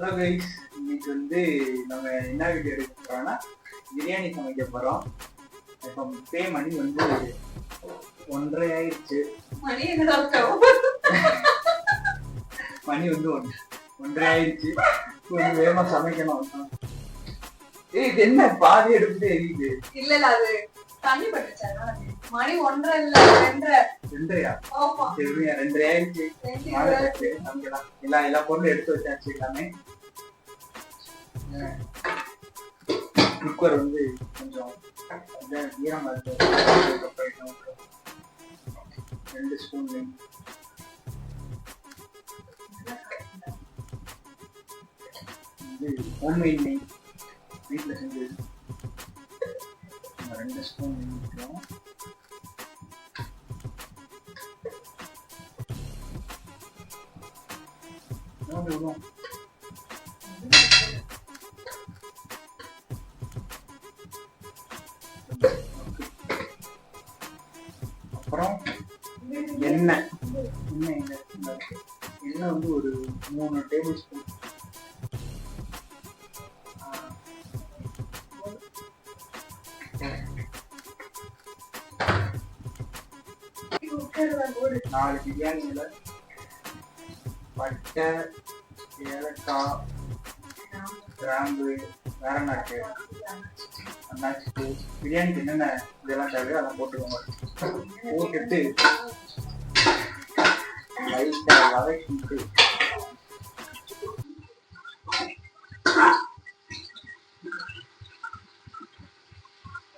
Hello guys இன்னைக்கு வந்து நம்ம என்ன வீடியோ எடுக்க போறோம்னா பிரியாணி சமைக்க போறோம். இப்போ பே மணி வந்து ஒன்றரை ஆயிடுச்சு. மணி மணி வந்து ஒன்று ஒன்றரை ஆயிடுச்சு. கொஞ்சம் வேகமா சமைக்கணும். ஏய் இது என்ன பாதி எடுத்துட்டு எரியுது இல்ல இல்ல அது தண்ணி பட்டுச்சு? மணி ஒன்றரை இல்ல ரெண்டரை. ரெண்டரையா? ரெண்டரை ஆயிடுச்சு. எல்லா எல்லா பொருளும் எடுத்து வச்சாச்சு எல்லாமே. குக்கர் வந்து கொஞ்சம் ஈரமா இருக்கு ரெண்டு ஸ்பூன் நெய் இது ஹோம்மேட் நெய் வீட்டில் செஞ்சது ரெண்டு ஸ்பூன் நெய் அப்புறம் எண்ணெய் எண்ணெய் என்ன எண்ணெய் வந்து ஒரு மூணு டேபிள் ஸ்பூன் நாலு பிரியாணியில பட்டை ஏலக்காய் கிராம்பு வேற நாட்டு பிரியாணிக்கு என்னென்ன இதெல்லாம் தேவையோ அதெல்லாம் போட்டுக்கோங்க. போட்டுட்டு லைட்டாக வதக்கிட்டு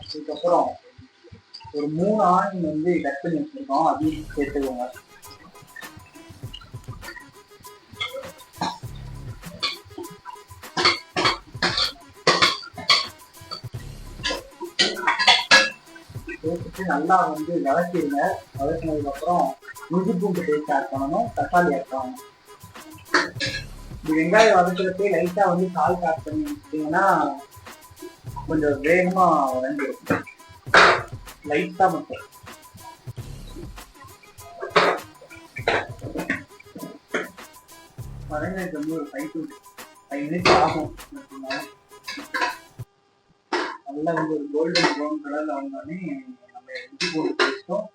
அதுக்கப்புறம் ஒரு மூணு ஆணி வந்து கட் பண்ணி வச்சிருக்கோம். அதையும் சேர்த்துக்கோங்க. சேர்த்துட்டு நல்லா வந்து வதக்கிடுங்க. வதக்கினதுக்கு அப்புறம் இஞ்சி பூண்டு பேஸ்ட் ஆட் பண்ணணும். தக்காளி ஆட் பண்ணணும். இது வெங்காயம் வதக்கிறப்பே லைட்டா வந்து கால் ஆட் பண்ணி வச்சிட்டீங்கன்னா கொஞ்சம் வேகமா வளர்ந்துருக்கும் லைட்டா மட்டும். வதங்கிறதுக்கு வந்து ஒரு ஃபைவ் டு ஃபைவ் மினிட்ஸ் ஆகும். நல்லா வந்து ஒரு கோல்டன் ப்ரௌன் கலரில் வந்தோடனே நம்ம இஞ்சி போட்டு பேஸ்ட்டும்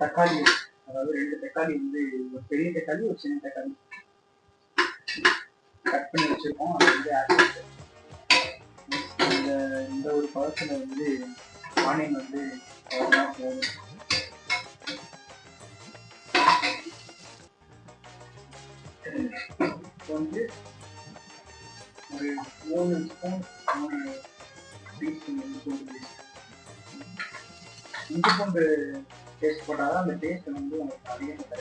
தக்காளி அதாவது ரெண்டு தக்காளி வந்து ஒரு பெரிய தக்காளி ஒரு சின்ன தக்காளி. கட் பண்ணி வச்சுருக்கோம். அது வந்து ஆட் இந்த இந்த ஒரு பழத்துல வந்து ஆனியன் வந்து இப்போ வந்து ஒரு மூணு ஸ்பூன் மூணு டீஸ்பூன் இஞ்சி பூண்டு பேஸ்ட் இஞ்சி பூண்டு போட்டால் தான் அந்த டேஸ்ட் வந்து உங்களுக்கு அதிகமாக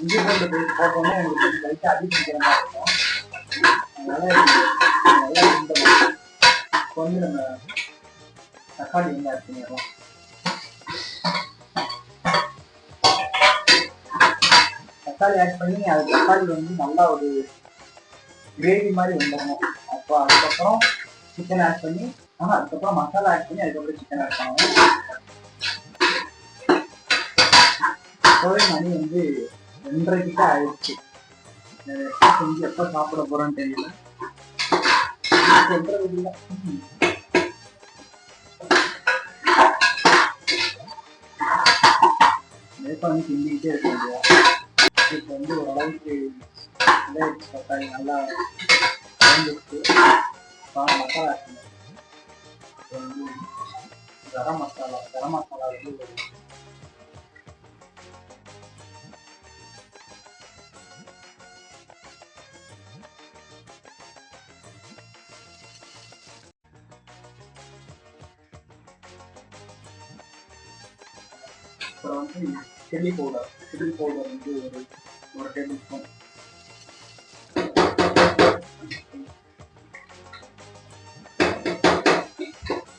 இஞ்சி பூண்டு பேஸ்ட் போட்டோன்னே உங்களுக்கு லைட்டாக அதிகரிக்கிற மாதிரி இருக்கும். அதனால நல்லா இந்த வந்து நம்ம தக்காளி வந்து ஆட் பண்ணிடலாம். தக்காளி ஆட் பண்ணி அது தக்காளி வந்து நல்லா ஒரு கிரேவி மாதிரி வந்துடணும். அப்போ அதுக்கப்புறம் சிக்கன் ஆட் பண்ணி ஆனால் அதுக்கப்புறம் மசாலா ஆட் பண்ணி அதுக்கப்புறம் சிக்கன் ஆட் பண்ணணும். இப்போவே மணி வந்து ரெண்டரைக்கிட்ட ஆயிடுச்சு. எப்போ செஞ்சு எப்போ சாப்பிட போறோம்னு தெரியல. சொல்றது இல்லை. ம். வேப்பம் இருக்க முடியும் இப்போ வந்து ஓரளவுக்கு இதாயிடுச்சு தக்காளி நல்லா வளர்ந்துருச்சு. அப்புறம் மசாலா ஆட் வந்து கரம் மசாலா கரம் மசாலா வந்து சில்லி பவுடர் சில்லி பவுடர் வந்து ஒரு ஒரு டேபிள் ஸ்பூன்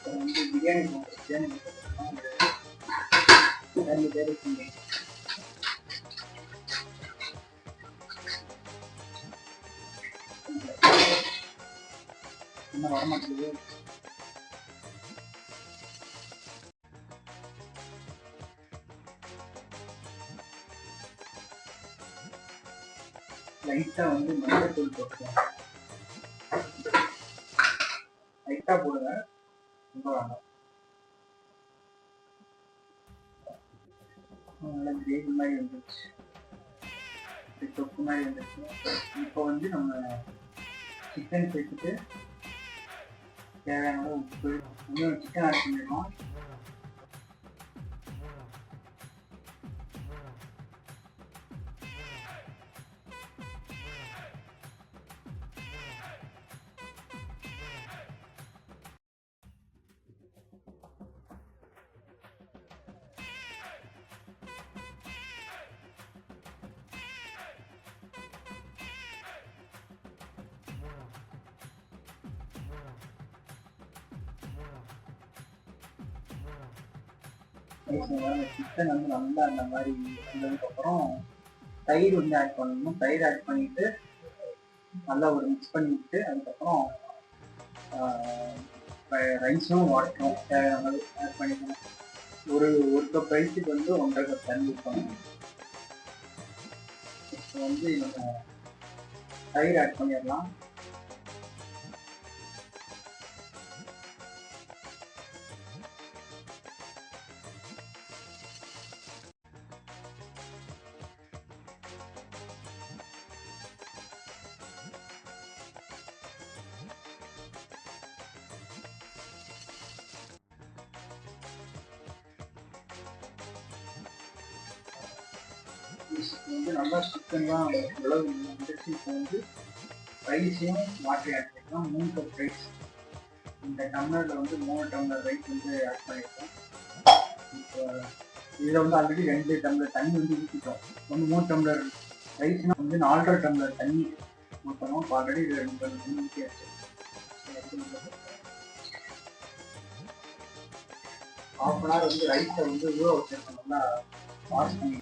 வந்து பிரியாணி பிரியாணி பவுடர் ரெண்டு என்ன வர லைட்டாக வந்து மஞ்சள் போட்டுக்கலாம் லைட்டாக போடுங்க. ரொம்ப வேண்டாம். நல்லா கிரேவி மாதிரி வந்துருச்சு. இப்படி தொக்கு மாதிரி வந்துருச்சு. இப்போ வந்து நம்ம சிக்கன் சேர்த்துட்டு தேவையான உப்பு இன்னும் சிக்கன் ஆட் பண்ணிடலாம் சிக்கன் வந்து நல்லா அந்த மாதிரி வந்ததுக்கப்புறம் தயிர் வந்து ஆட் பண்ணணும். தயிர் ஆட் பண்ணிட்டு நல்லா ஒரு மிக்ஸ் பண்ணிவிட்டு அதுக்கப்புறம் ரைஸும் வாட்டரும் தேவையான அளவு ஆட் பண்ணிக்கணும். ஒரு ஒரு கப் ரைஸுக்கு வந்து ஒன்றரை கப் தண்ணி பண்ணணும் இப்போ வந்து நம்ம தயிர் ஆட் பண்ணிடலாம். வந்து நல்லா சிக்கன்லாம் உழவு வந்துருச்சு இப்போ வந்து ரைஸையும் மாற்றி ஆட் பண்ணிக்கலாம் மூணு கப் ரைஸ் இந்த டம்ளரில் வந்து மூணு டம்ளர் ரைஸ் வந்து ஆட் பண்ணியிருக்கோம் இப்போ இதில் வந்து ஆல்ரெடி ரெண்டு டம்ளர் தண்ணி வந்து ஊற்றிட்டோம் வந்து மூணு டம்ளர் ரைஸ்னால் வந்து நாலரை டம்ளர் தண்ணி ஊற்றணும் இப்போ ஆல்ரெடி ரெண்டு டம்ளர் தண்ணி ஊற்றியாச்சு ஹாஃப் அன் ஹவர் வந்து ரைஸை வந்து ஊற வச்சிருக்கோம் நல்லா வாஷ் பண்ணி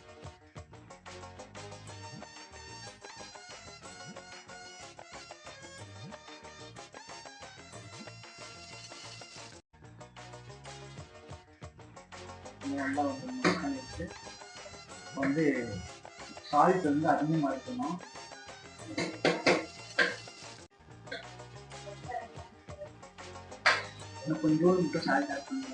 நல்லா வந்து மிக்ஸ் வந்து சால்ட் வந்து அதிகமாக இருக்கணும். இன்னும் கொஞ்சோண்டு மட்டும் சால்ட் ஆட் பண்ணுங்க.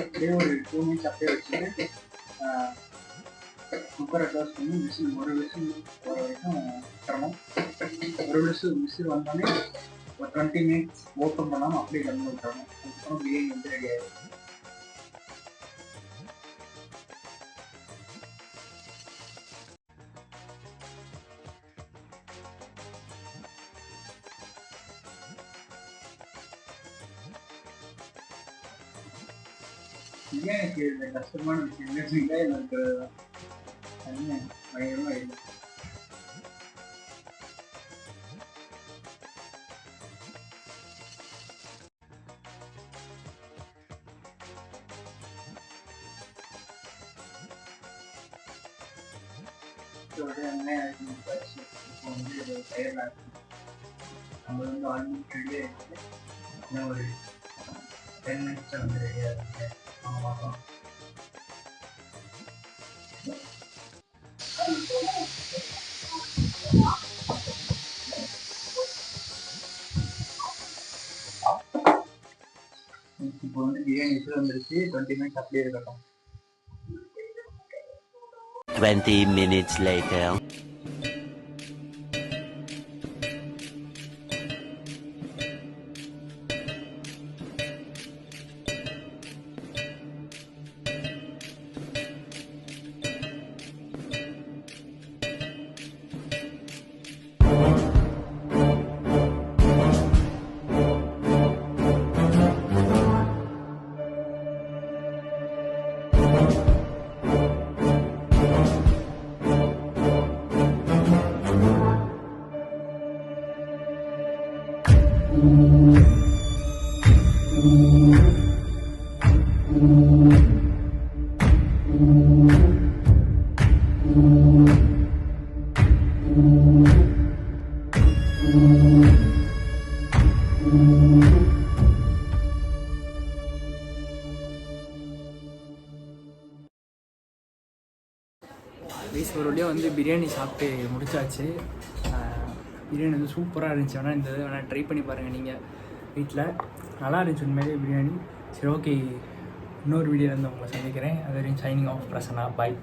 அப்படியே ஒரு டூ மினிட்ஸ் அப்படியே வச்சுட்டு குக்கரை க்ளோஸ் பண்ணி விசில் ஒரு விசில் ஒரு வரைக்கும் விட்டுறணும் ஒரு விசில் விசில் வந்தோடனே ஒரு டுவெண்ட்டி மினிட்ஸ் ஓப்பன் பண்ணாமல் அப்படியே கலந்து விட்டுறணும் அதுக்கப்புறம் பிரியாணி வந்து ரெடி ஆகிடும் பிரியாணிக்கு இந்த கஷ்டமான விஷயம். என்ன எனக்கு இருக்கிறது தான் தனியாக பயங்கரமாக இல்லை இதோட வெங்காயம் வச்சு இப்போ வந்து இது தயிரில் நம்ம வந்து ஆல்மோஸ்ட் ரெடி ஆகிடுச்சு இன்னும் ஒரு டென் மினிட்ஸில் வந்து ரெடியாக இருக்கு நம்ம இப்போ வந்து பிரியாணி விசில் வந்துருச்சு டுவெண்ட்டி மினிட்ஸ் அப்படியே இருக்கட்டும் 20 minutes later. பேசி ஒரு வழியாக வந்து பிரியாணி சாப்பிட்டு முடிச்சாச்சு பிரியாணி வந்து சூப்பராக இருந்துச்சு. வேணால் இந்த இது வேணால் ட்ரை பண்ணி பாருங்கள் நீங்கள் வீட்டில் நல்லா இருந்துச்சு உண்மையிலே பிரியாணி. சரி ஓகே இன்னொரு வீடியோவில் வந்து உங்களை சந்திக்கிறேன். அது வரையும் சைனிங் ஆஃப் பிரசனா பாய்